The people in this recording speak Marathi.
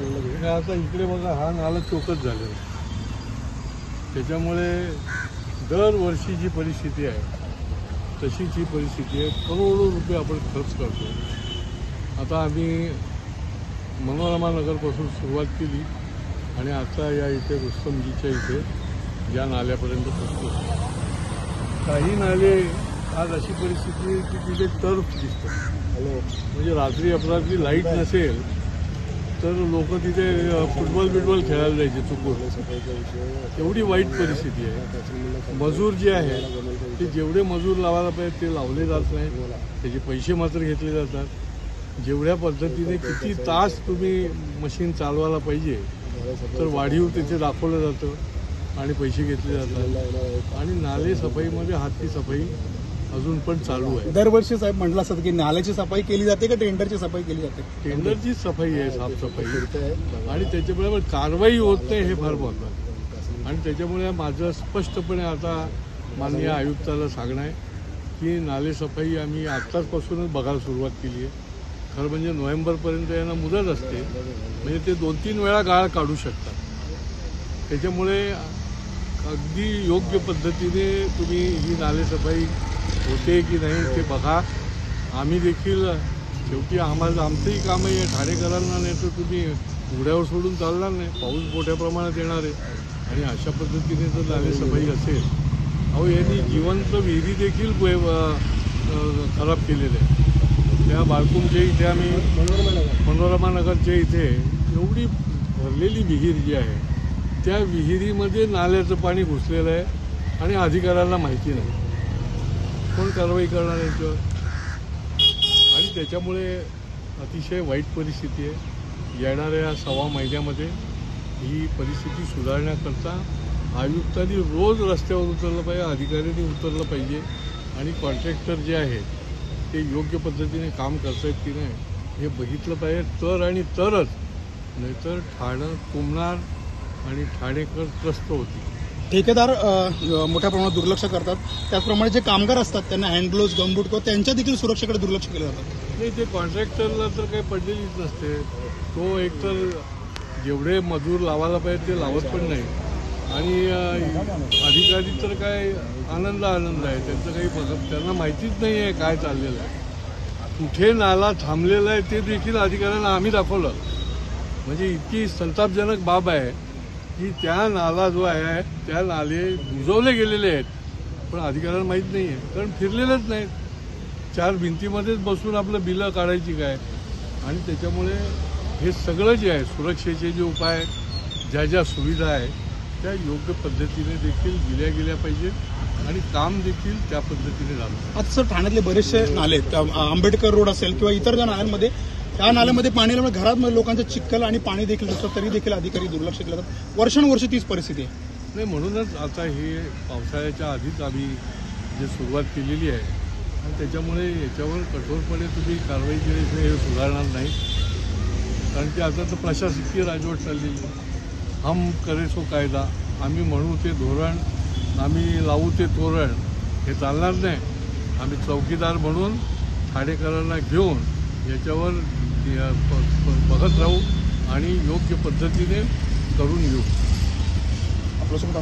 आणि आता इकडे बघा हा नाला चोकच झालेला आहे. त्याच्यामुळे दरवर्षी जी परिस्थिती आहे तशीच ही परिस्थिती आहे. करोडो रुपये आपण खर्च करतो. आता आम्ही मनोरमा नगरपासून सुरुवात केली आणि आता या इथे रुस्तमजीच्या इथे या नाल्यापर्यंत पोहोचतो काही नाले आज अशी परिस्थिती की तिथे टर्फ दिसतं म्हणजे रात्री अपरात्री लाइट नसेल तर लोक तिथे फुटबॉल बिटबॉल खेळायला जायचे चुकून. एवढी वाईट परिस्थिती आहे. मजूर जे आहे ते जेवढे मजूर लावायला पाहिजे ते लावले जात नाहीत. त्याचे पैसे मात्र घेतले जातात. जेवढ्या पद्धतीने किती तास तुम्ही मशीन चालवायला पाहिजे तर वाढीव तिथे दाखवलं जातं आणि पैसे घेतले जातात. आणि नाले सफाईमध्ये हाती सफाई अजून पण चालू आहे. दरवर्षी साहेब म्हटलं असतं की नाल्याची सफाई केली जाते का टेंडरची सफाई केली जाते? टेंडरची सफाई आहे साफसफाई आणि त्याच्यामुळे कारवाई होत नाही हे फार महत्वाचं. आणि त्याच्यामुळे माझं स्पष्टपणे आता माननीय आयुक्ताला सांगणं आहे की नाले सफाई आम्ही आत्ताचपासूनच बघायला सुरुवात केली आहे. खरं म्हणजे नोव्हेंबरपर्यंत यांना मुदत असते. म्हणजे ते दोन तीन वेळा गाळ काढू शकतात. त्याच्यामुळे अगदी योग्य पद्धतीने तुम्ही ही नालेसफाई होते की नाही ते बघा. आम्ही देखील शेवटी आम्हाला आमचंही काम आहे ठाणेकरांना नाही तर तुम्ही उघड्यावर सोडून चालणार नाही. पाऊस मोठ्या प्रमाणात येणार आहे. आणि अशा पद्धतीने जर नालेसफाई असेल अहो यांनी जिवंत विहिरी देखील खराब केलेल्या आहे त्या बाळकुंच्या इथे आम्ही मनोरमा नगरच्या इथे एवढी भरलेली विहीर जी आहे त्या विहिरीमध्ये नाल्याचं पाणी घुसलेलं आहे आणि अधिकाऱ्यांना माहिती नाही. कोण कारवाई करणार याच्यावर? आणि त्याच्यामुळे अतिशय वाईट परिस्थिती आहे. येणाऱ्या सव्वा महिन्यामध्ये ही परिस्थिती सुधारण्याकरता आयुक्तांनी रोज रस्त्यावर उतरलं पाहिजे अधिकाऱ्यांनी उतरलं पाहिजे आणि कॉन्ट्रॅक्टर जे आहेत ते योग्य पद्धतीने काम करतायत की नाही हे बघितलं पाहिजे. तर आणि तरच नाहीतर ठाणं तुंबणार आणि ठाणेकर त्रस्त होतील. ठेकेदार मोठ्या प्रमाणात दुर्लक्ष करतात. त्याचप्रमाणे जे कामगार असतात त्यांना हँड ग्लोव्ज गमबूट किंवा त्यांच्या देखील सुरक्षेकडे दुर्लक्ष केलं जातं. नाही ते कॉन्ट्रॅक्टरला तर काही पडलेलीच नसते. तो एकतर जेवढे मजूर लावायला पाहिजे ते लावत पण नाही. आणि अधिकारी तर काय आनंद आनंद आहे. त्यांचं काही बघत त्यांना माहितीच नाही आहे काय चाललेलं आहे. कुठे नाला थांबलेला आहे ते देखील अधिकाऱ्यांना आम्ही दाखवलं. म्हणजे इतकी संतापजनक बाब आहे. की त्या नाला जो आहे त्या नाले बुजवले गेलेले आहेत. पण अधिकाऱ्यांना माहीत नाही आहे कारण फिरलेलेच नाहीत. चार भिंतीमध्येच बसून आपलं बिलं काढायची काय? आणि त्याच्यामुळे हे सगळं जे आहे सुरक्षेचे जे उपाय ज्या ज्या सुविधा आहेत त्या योग्य पद्धतीने देखील दिल्या गेल्या पाहिजेत. आणि काम देखील त्या पद्धतीने झालं आज सर ठाण्यातले बरेचसे नाले आहेत. त्या, आंबेडकर रोड असेल किंवा इतर ज्या नाल्यांमध्ये त्या नाल्यामध्ये पाणी आल्यामुळे घरात लोकांचं चिखल आणि पाणी देखील दिसतं तरी देखील अधिकारी दुर्लक्ष केलं जातात वर्षानुवर्ष तीच परिस्थिती आहे. नाही म्हणूनच आता हे पावसाळ्याच्या आधीच आम्ही जे सुरुवात केलेली आहे आणि त्याच्यामुळे याच्यावर कठोरपणे तुम्ही कारवाई केल्याशिवाय हे सुधारणार नाही. कारण की आता तर प्रशासकीय राजवट चाललेली आहे. हम करे सो कायदा. आम्ही म्हणू ते धोरण आम्ही लावू ते तोरण हे चालणार नाही. आम्ही चौकीदार म्हणून ठाणेकरांना घेऊन याच्यावर बघत राहू आणि योग्य पद्धतीने करून घेऊ. आपल्यासोबत